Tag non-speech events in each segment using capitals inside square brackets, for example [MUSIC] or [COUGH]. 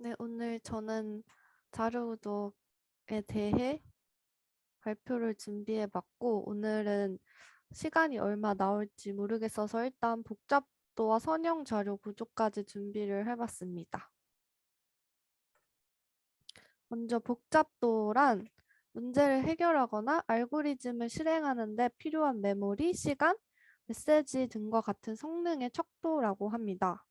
네, 오늘 저는 자료구독에 대해 발표를 준비해 봤고, 오늘은 시간이 얼마 나올지 모르겠어서 일단 복잡도와 선형 자료 구조까지 준비를 해봤습니다. 먼저 복잡도란 문제를 해결하거나 알고리즘을 실행하는 데 필요한 메모리, 시간, 메시지 등과 같은 성능의 척도라고 합니다.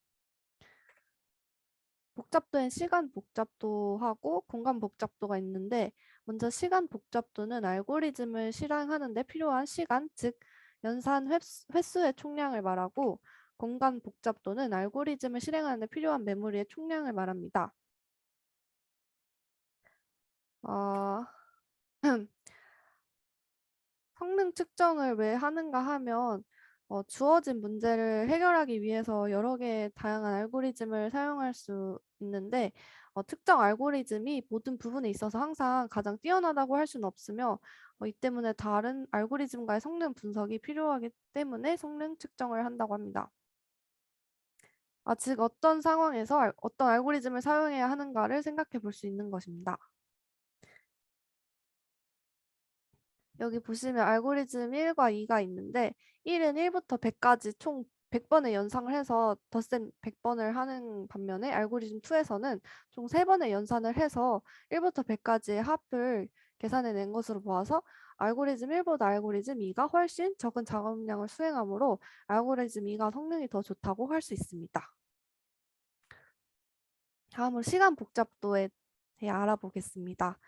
복잡도엔 시간 복잡도하고 공간 복잡도가 있는데 먼저 시간 복잡도는 알고리즘을 실행하는 데 필요한 시간, 즉 연산 횟수, 횟수의 총량을 말하고 공간 복잡도는 알고리즘을 실행하는 데 필요한 메모리의 총량을 말합니다. 어, [CLEARS THROAT] 성능 측정을 왜 하는가 하면 어, 주어진 문제를 해결하기 위해서 여러 개의 다양한 알고리즘을 사용할 수 있는데 어, 특정 알고리즘이 모든 부분에 있어서 항상 가장 뛰어나다고 할 수는 없으며 어, 이 때문에 다른 알고리즘과의 성능 분석이 필요하기 때문에 성능 측정을 한다고 합니다. 아, 즉 어떤 상황에서 알- 어떤 알고리즘을 사용해야 하는가를 생각해 볼 수 있는 것입니다. 여기 보시면 알고리즘 1과 2가 있는데 1은 1부터 100까지 총 100번의 연상을 해서 덧셈 100번을 하는 반면에 알고리즘 2에서는 총 3번의 연산을 해서 1부터 100까지의 합을 계산해 낸 것으로 보아서 알고리즘 1보다 알고리즘 2가 훨씬 적은 작업량을 수행하므로 알고리즘 2가 성능이 더 좋다고 할 수 있습니다. 다음으로 시간 복잡도에 대해 알아보겠습니다.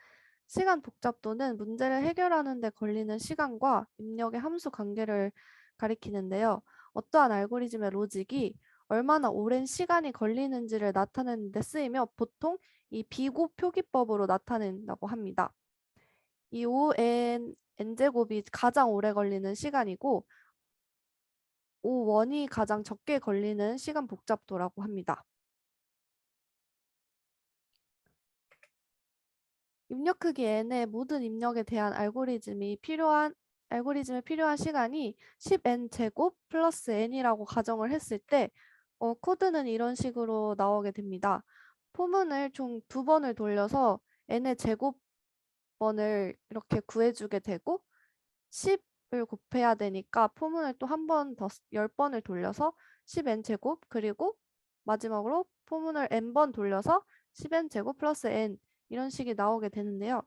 시간 복잡도는 문제를 해결하는 데 걸리는 시간과 입력의 함수 관계를 가리키는데요. 어떠한 알고리즘의 로직이 얼마나 오랜 시간이 걸리는지를 나타내는 데 쓰이며 보통 이 비고 표기법으로 나타낸다고 합니다. 이 O(n) n제곱이 가장 오래 걸리는 시간이고 O1이 가장 적게 걸리는 시간 복잡도라고 합니다. 입력 크기 n의 모든 입력에 대한 알고리즘이 필요한 알고리즘에 필요한 시간이 10n 제곱 플러스 n이라고 가정을 했을 때 어, 코드는 이런 식으로 나오게 됩니다. 포문을 총 두 번을 돌려서 n의 제곱번을 이렇게 구해주게 되고 10을 곱해야 되니까 포문을 또 한 번 더 10번을 돌려서 10n 제곱 그리고 마지막으로 포문을 n번 돌려서 10n 제곱 플러스 n 이런 식이 나오게 되는데요.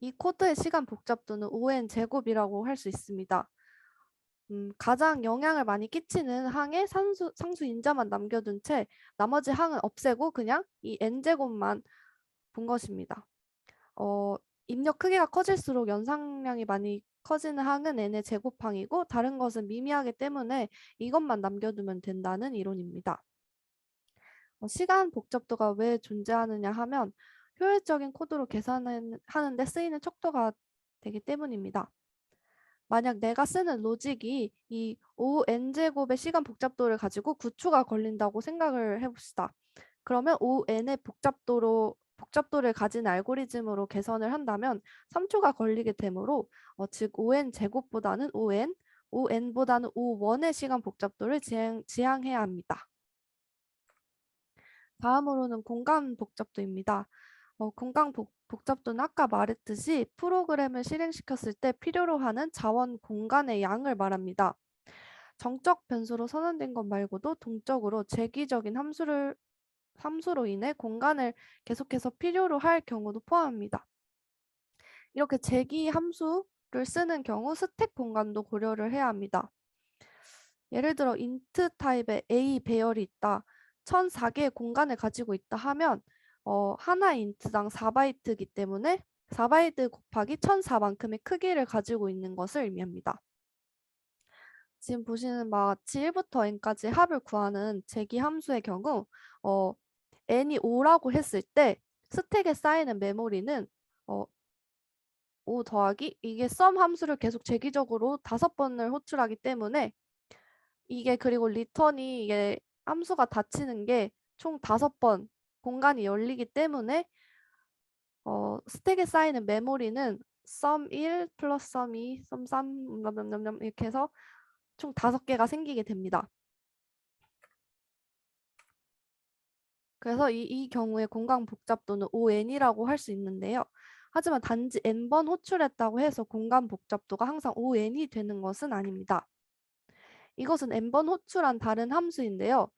이 코드의 시간 복잡도는 5n 제곱이라고 할 수 있습니다. 음, 가장 영향을 많이 끼치는 항에 상수, 상수 인자만 남겨둔 채 나머지 항은 없애고 그냥 이 n제곱만 본 것입니다. 어, 입력 크기가 커질수록 연상량이 많이 커지는 항은 n의 제곱항이고 다른 것은 미미하기 때문에 이것만 남겨두면 된다는 이론입니다. 어, 시간 복잡도가 왜 존재하느냐 하면 효율적인 코드로 계산하는데 쓰이는 척도가 되기 때문입니다. 만약 내가 쓰는 로직이 이 O(n)제곱의 시간 복잡도를 가지고 9초가 걸린다고 생각을 해봅시다. 그러면 O(n의 복잡도로 복잡도를 가진 알고리즘으로 개선을 한다면 3초가 걸리게 되므로 어, 즉 O(n) 제곱보다는 O(n), O(n)보다는 O1의 시간 복잡도를 지향, 지향해야 합니다. 다음으로는 공간 복잡도입니다. 어, 공간 복, 복잡도는 아까 말했듯이 프로그램을 실행시켰을 때 필요로 하는 자원 공간의 양을 말합니다. 정적 변수로 선언된 것 말고도 동적으로 재기적인 함수를 함수로 인해 공간을 계속해서 필요로 할 경우도 포함합니다. 이렇게 재기 함수를 쓰는 경우 스택 공간도 고려를 해야 합니다. 예를 들어 int 타입의 a 배열이 있다. 1004개의 공간을 가지고 있다 하면 어, 하나 인트당 4바이트이기 때문에 4바이트 곱하기 1004만큼의 크기를 가지고 있는 것을 의미합니다. 지금 보시는 바와 같이 1부터 n까지 합을 구하는 재기 함수의 경우 어, n이 5라고 했을 때 스택에 쌓이는 메모리는 어, 5 더하기 이게 썸 함수를 계속 재기적으로 다섯 번을 호출하기 때문에 이게 그리고 리턴이 이게 함수가 닫히는 게 총 다섯 번 공간이 열리기 때문에 어, 스택에 쌓이는 메모리는 sum1 플러스 sum2, sum3 이렇게 해서 총 다섯 개가 생기게 됩니다. 그래서 이, 이 경우에 공간 복잡도는 ON이라고 할 수 있는데요. 하지만 단지 n번 호출했다고 해서 공간 복잡도가 항상 ON이 되는 것은 아닙니다. 이것은 n번 호출한 다른 함수인데요.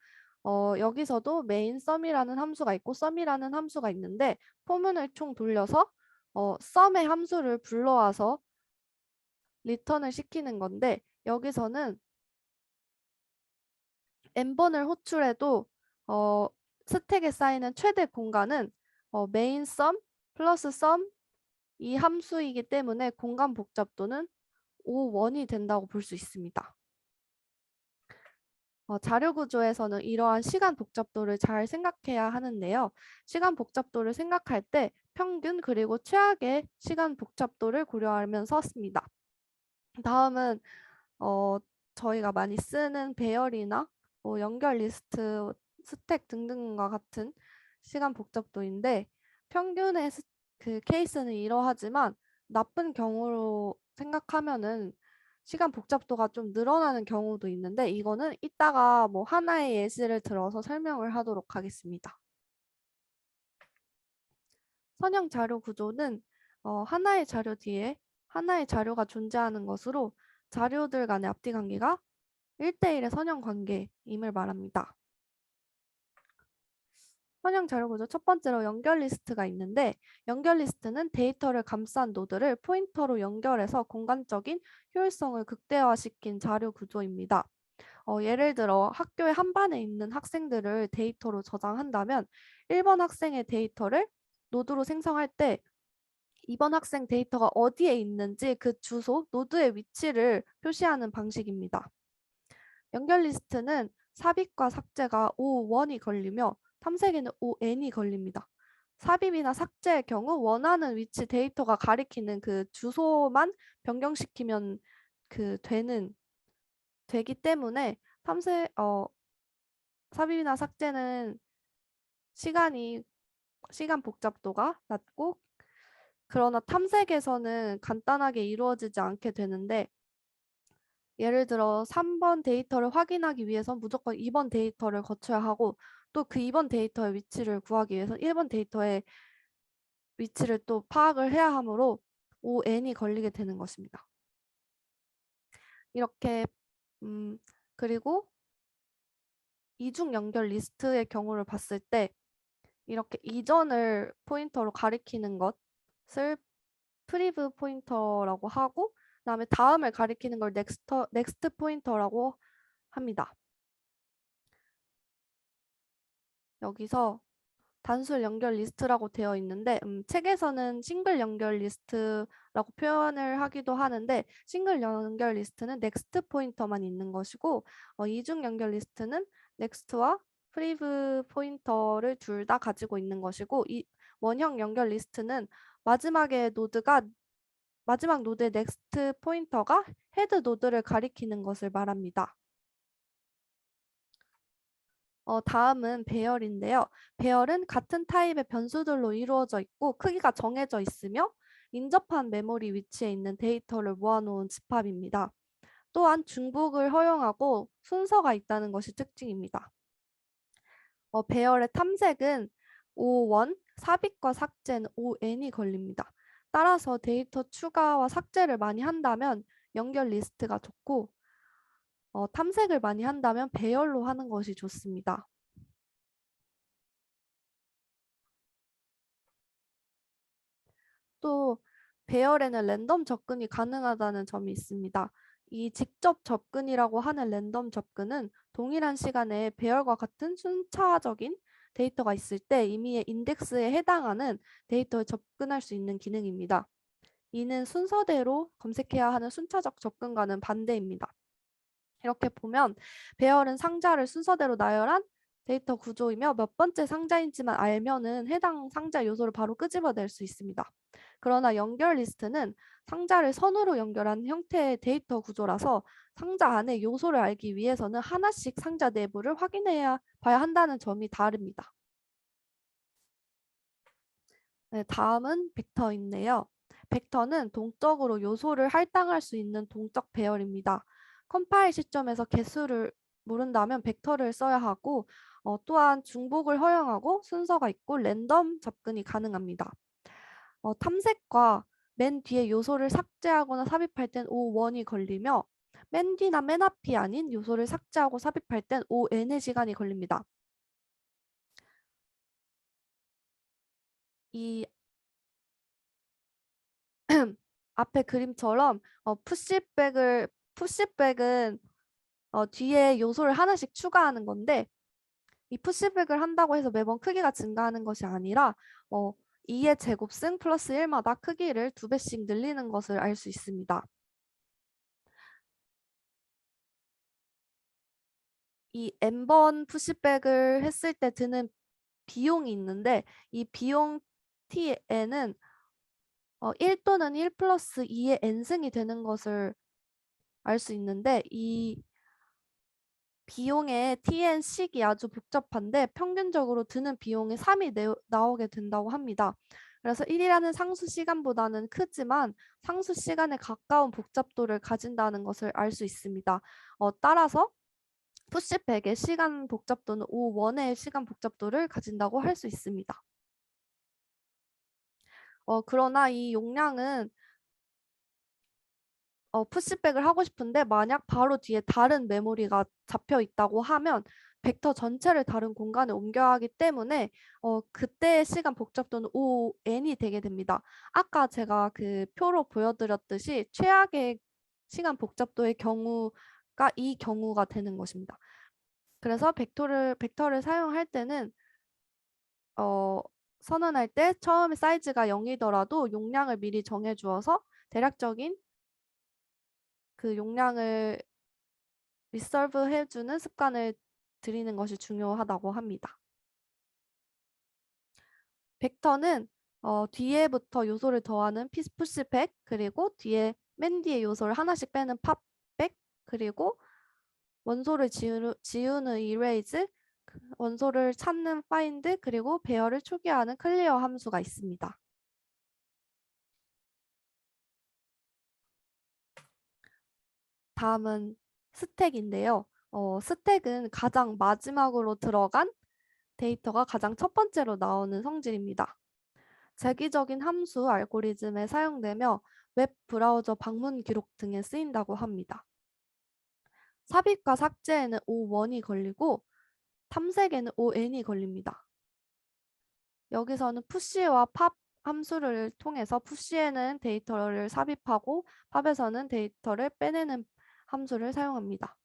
어, 여기서도 main sum이라는 함수가 있고 sum이라는 함수가 있는데 포문을 총 돌려서 어, sum의 함수를 불러와서 리턴을 시키는 건데 여기서는 n번을 호출해도 어, 스택에 쌓이는 최대 공간은 어, main sum 플러스 sum 이 함수이기 때문에 공간 복잡도는 5원이 된다고 볼 수 있습니다. 어, 자료 구조에서는 이러한 시간 복잡도를 잘 생각해야 하는데요. 시간 복잡도를 생각할 때 평균 그리고 최악의 시간 복잡도를 고려하면서 씁니다. 다음은 어, 저희가 많이 쓰는 배열이나 뭐 연결 리스트, 스택 등등과 같은 시간 복잡도인데 평균의 스- 그 케이스는 이러하지만 나쁜 경우로 생각하면은 시간 복잡도가 좀 늘어나는 경우도 있는데 이거는 이따가 뭐 하나의 예시를 들어서 설명을 하도록 하겠습니다. 선형 자료 구조는 어, 하나의 자료 뒤에 하나의 자료가 존재하는 것으로 자료들 간의 앞뒤 관계가 1대1의 선형 관계임을 말합니다. 선형 자료 구조 첫 번째로 연결 리스트가 있는데 연결 리스트는 데이터를 감싼 노드를 포인터로 연결해서 공간적인 효율성을 극대화시킨 자료 구조입니다. 어, 예를 들어 학교의 한 반에 있는 학생들을 데이터로 저장한다면 1번 학생의 데이터를 노드로 생성할 때 2번 학생 데이터가 어디에 있는지 그 주소, 노드의 위치를 표시하는 방식입니다. 연결 리스트는 삽입과 삭제가 O1이 걸리며 탐색에는 ON이 걸립니다. 삽입이나 삭제의 경우 원하는 위치 데이터가 가리키는 그 주소만 변경시키면 그 되는 되기 때문에 탐색 어 삽입이나 삭제는 시간이 시간 복잡도가 낮고 그러나 탐색에서는 간단하게 이루어지지 않게 되는데 예를 들어 3번 데이터를 확인하기 위해서 무조건 2번 데이터를 거쳐야 하고 또 그 2번 데이터의 위치를 구하기 위해서 1번 데이터의 위치를 또 파악을 해야 하므로 ON이 걸리게 되는 것입니다. 이렇게 음 그리고 이중 연결 리스트의 경우를 봤을 때 이렇게 이전을 포인터로 가리키는 것을 프리브 포인터라고 하고 그다음에 다음을 가리키는 걸 넥스트 넥스트 포인터라고 합니다. 여기서 단술 연결 리스트라고 되어 있는데 음, 책에서는 싱글 연결 리스트라고 표현을 하기도 하는데 싱글 연결 리스트는 넥스트 포인터만 있는 것이고 어, 이중 연결 리스트는 넥스트와 프리브 포인터를 둘 다 가지고 있는 것이고 이 원형 연결 리스트는 마지막에 노드가 마지막 노드의 넥스트 포인터가 헤드 노드를 가리키는 것을 말합니다. 어, 다음은 배열인데요. 배열은 같은 타입의 변수들로 이루어져 있고 크기가 정해져 있으며 인접한 메모리 위치에 있는 데이터를 모아놓은 집합입니다. 또한 중복을 허용하고 순서가 있다는 것이 특징입니다. 어, 배열의 탐색은 O1, 삽입과 삭제는 ON이 걸립니다. 따라서 데이터 추가와 삭제를 많이 한다면 연결 리스트가 좋고 어, 탐색을 많이 한다면 배열로 하는 것이 좋습니다. 또 배열에는 랜덤 접근이 가능하다는 점이 있습니다. 이 직접 접근이라고 하는 랜덤 접근은 동일한 시간에 배열과 같은 순차적인 데이터가 있을 때 이미의 인덱스에 해당하는 데이터에 접근할 수 있는 기능입니다. 이는 순서대로 검색해야 하는 순차적 접근과는 반대입니다. 이렇게 보면 배열은 상자를 순서대로 나열한 데이터 구조이며 몇 번째 상자인지만 알면은 해당 상자 요소를 바로 끄집어낼 수 있습니다. 그러나 연결 리스트는 상자를 선으로 연결한 형태의 데이터 구조라서 상자 안에 요소를 알기 위해서는 하나씩 상자 내부를 확인해야 봐야 한다는 점이 다릅니다. 네, 다음은 벡터인데요. 벡터는 동적으로 요소를 할당할 수 있는 동적 배열입니다. 컴파일 시점에서 개수를 모른다면 벡터를 써야 하고 어, 또한 중복을 허용하고 순서가 있고 랜덤 접근이 가능합니다. 어, 탐색과 맨 뒤에 요소를 삭제하거나 삽입할 땐 O1이 걸리며 맨 뒤나 맨 앞이 아닌 요소를 삭제하고 삽입할 땐 ON의 시간이 걸립니다. 이 [CLEARS THROAT] 앞에 그림처럼 어, 푸시백을 푸시백은 어, 뒤에 요소를 하나씩 추가하는 건데 이 푸시백을 한다고 해서 매번 크기가 증가하는 것이 아니라 어, 2의 제곱승 플러스 1마다 크기를 두 배씩 늘리는 것을 알 수 있습니다. 이 n번 푸시백을 했을 때 드는 비용이 있는데 이 비용 tn은 어, 1 또는 1 플러스 2의 n승이 되는 것을 알 수 있는데 이 비용의 TN식이 아주 복잡한데 평균적으로 드는 비용이 3이 내, 나오게 된다고 합니다. 그래서 1이라는 상수 시간보다는 크지만 상수 시간에 가까운 복잡도를 가진다는 것을 알 수 있습니다. 어, 따라서 푸시백의 시간 복잡도는 O1의 시간 복잡도를 가진다고 할 수 있습니다. 어, 그러나 이 용량은 어, 푸시백을 하고 싶은데 만약 바로 뒤에 다른 메모리가 잡혀 있다고 하면 벡터 전체를 다른 공간에 옮겨야 하기 때문에 어, 그때의 시간 복잡도는 ON이 되게 됩니다. 아까 제가 그 표로 보여드렸듯이 최악의 시간 복잡도의 경우가 이 경우가 되는 것입니다. 그래서 벡터를, 벡터를 사용할 때는 어, 선언할 때 처음에 사이즈가 0이더라도 용량을 미리 정해 주어서 대략적인 그 용량을 리설브 해주는 습관을 들이는 것이 중요하다고 합니다. 벡터는 어, 뒤에부터 요소를 더하는 푸시백 그리고 뒤에 맨 뒤에 요소를 하나씩 빼는 팝백 그리고 원소를 지우는, 지우는 erase 원소를 찾는 find 그리고 배열을 초기화하는 클리어 함수가 있습니다. 다음은 스택인데요. 어, 스택은 가장 마지막으로 들어간 데이터가 가장 첫 번째로 나오는 성질입니다. 재기적인 함수 알고리즘에 사용되며 웹 브라우저 방문 기록 등에 쓰인다고 합니다. 삽입과 삭제에는 O1이 걸리고 탐색에는 ON이 걸립니다. 여기서는 푸시와 팝 함수를 통해서 푸시에는 데이터를 삽입하고 팝에서는 데이터를 빼내는 함수를 사용합니다.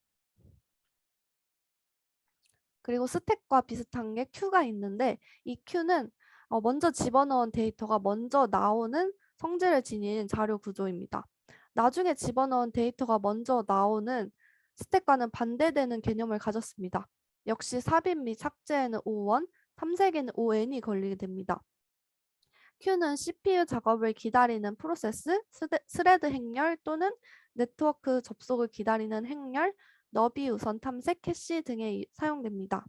그리고 스택과 비슷한 게 Q가 있는데 이 Q는 어, 먼저 집어넣은 데이터가 먼저 나오는 성질을 지닌 자료 구조입니다. 나중에 집어넣은 데이터가 먼저 나오는 스택과는 반대되는 개념을 가졌습니다. 역시 삽입 및 삭제에는 O1, 탐색에는 ON이 걸리게 됩니다. Q는 CPU 작업을 기다리는 프로세스, 스레드 행렬 또는 네트워크 접속을 기다리는 행렬, 너비 우선 탐색, 캐시 등에 사용됩니다.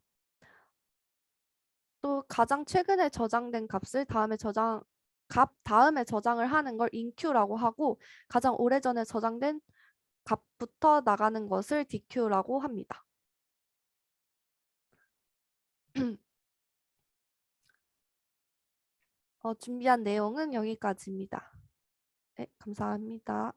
또 가장 최근에 저장된 값을 다음에 저장 값 다음에 저장을 하는 걸 inQ라고 하고 가장 오래전에 저장된 값부터 나가는 것을 DQ라고 합니다. [CLEARS THROAT] 준비한 내용은 여기까지입니다. 네, 감사합니다.